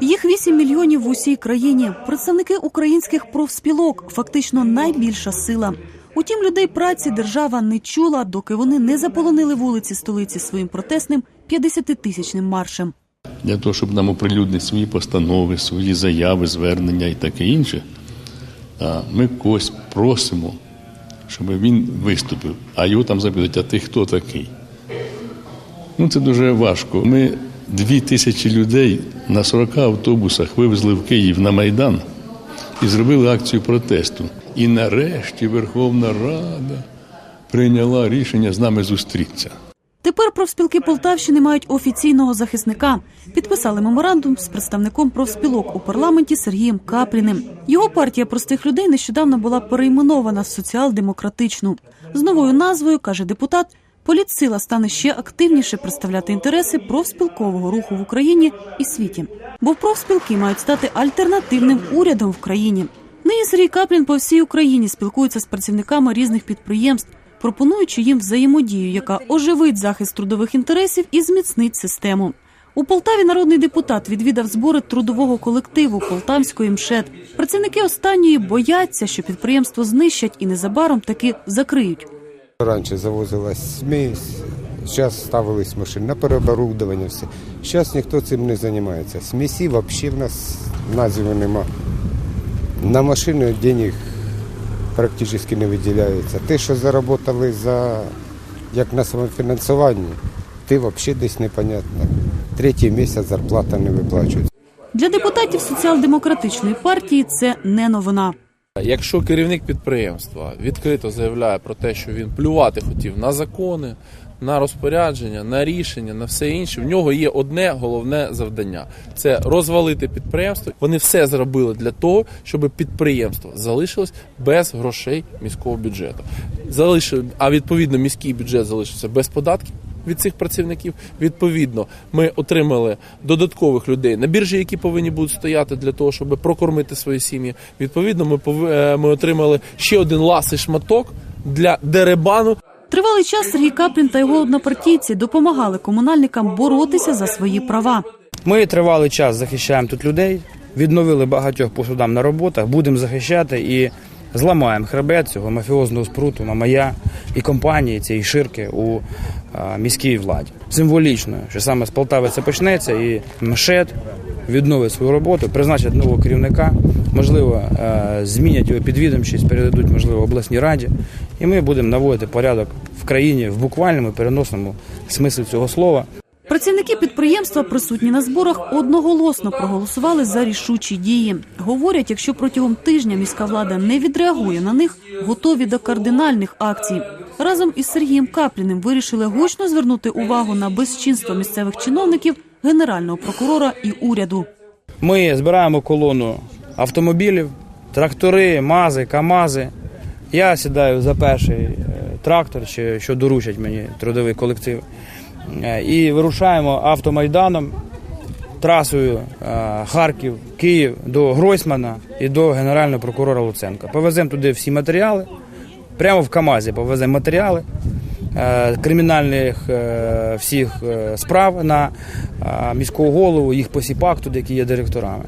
Їх 8 мільйонів в усій країні. Представники українських профспілок фактично найбільша сила. Утім, людей праці держава не чула, доки вони не заполонили вулиці столиці своїм протестним 50-тисячним маршем. для того, щоб нам оприлюднити свої постанови, свої заяви, звернення і таке інше, ми когось просимо, щоб він виступив, а його там запитують, а ти хто такий? Ну, це дуже важко. Ми дві тисячі людей на 40 автобусах вивезли в Київ на Майдан і зробили акцію протесту. І нарешті Верховна Рада прийняла рішення з нами зустрітися. Тепер профспілки Полтавщини мають офіційного захисника. Підписали меморандум з представником профспілок у парламенті Сергієм Капліним. Його партія простих людей нещодавно була перейменована в соціал-демократичну. З новою назвою каже депутат. Політсила стане ще активніше представляти інтереси профспілкового руху в Україні і світі, бо профспілки мають стати альтернативним урядом в країні. Нині Сергій Каплін по всій Україні спілкується з працівниками різних підприємств, пропонуючи їм взаємодію, яка оживить захист трудових інтересів і зміцнить систему. У Полтаві народний депутат відвідав збори трудового колективу Полтавської МШЕД. Працівники останньої бояться, що підприємство знищать і незабаром таки закриють. Раніше завозилась смесь, зараз ставились машини на переоборудовання все. Зараз ніхто цим не займається. Смісі взагалі в нас назви нема. На машини денег практично не виділяється. Те, що заработали за як на самофінансуванні, ти взагалі десь непонятно. Третій місяць зарплата не виплачується. Для депутатів соціал-демократичної партії це не новина. Якщо керівник підприємства відкрито заявляє про те, що він плювати хотів на закони, на розпорядження, на рішення, на все інше, в нього є одне головне завдання це розвалити підприємство. Вони все зробили для того, щоб підприємство залишилось без грошей міського бюджету. Залишили, а відповідно міський бюджет залишився без податків. Від цих працівників відповідно ми отримали додаткових людей на біржі, які повинні будуть стояти для того, щоб прокормити свої сім'ї. Відповідно, ми пов- е, ми отримали ще один ласий шматок для деребану Тривалий час Сергій Каплін та його однопартійці допомагали комунальникам боротися за свої права. Ми тривалий час захищаємо тут людей, відновили багатьох по судам на роботах, будемо захищати і зламаємо хребет цього мафіозного спруту, мамая і компанії цієї ширки у міській владі. Символічно, що саме з Полтави це почнеться, і МШЕД відновить свою роботу, призначать нового керівника, можливо, змінять його підвідомчість, передадуть, можливо, обласній раді, і ми будемо наводити порядок в країні в буквальному переносному смислі цього слова. Працівники підприємства, присутні на зборах, одноголосно проголосували за рішучі дії. Говорять, якщо протягом тижня міська влада не відреагує на них, готові до кардинальних акцій. Разом із Сергієм Капліним вирішили гучно звернути увагу на безчинство місцевих чиновників, генерального прокурора і уряду. Ми збираємо колону автомобілів, трактори, мази, камази. Я сідаю за перший е, трактор, чи що доручать мені трудовий колектив. Е, І вирушаємо автомайданом трасою е, Харків, Київ до Гройсмана і до генерального прокурора Луценка. Повеземо туди всі матеріали. Прямо в КАМАЗі повеземо матеріали е, кримінальних всіх справ на міського голову, їх посіпак, туди, які є директорами.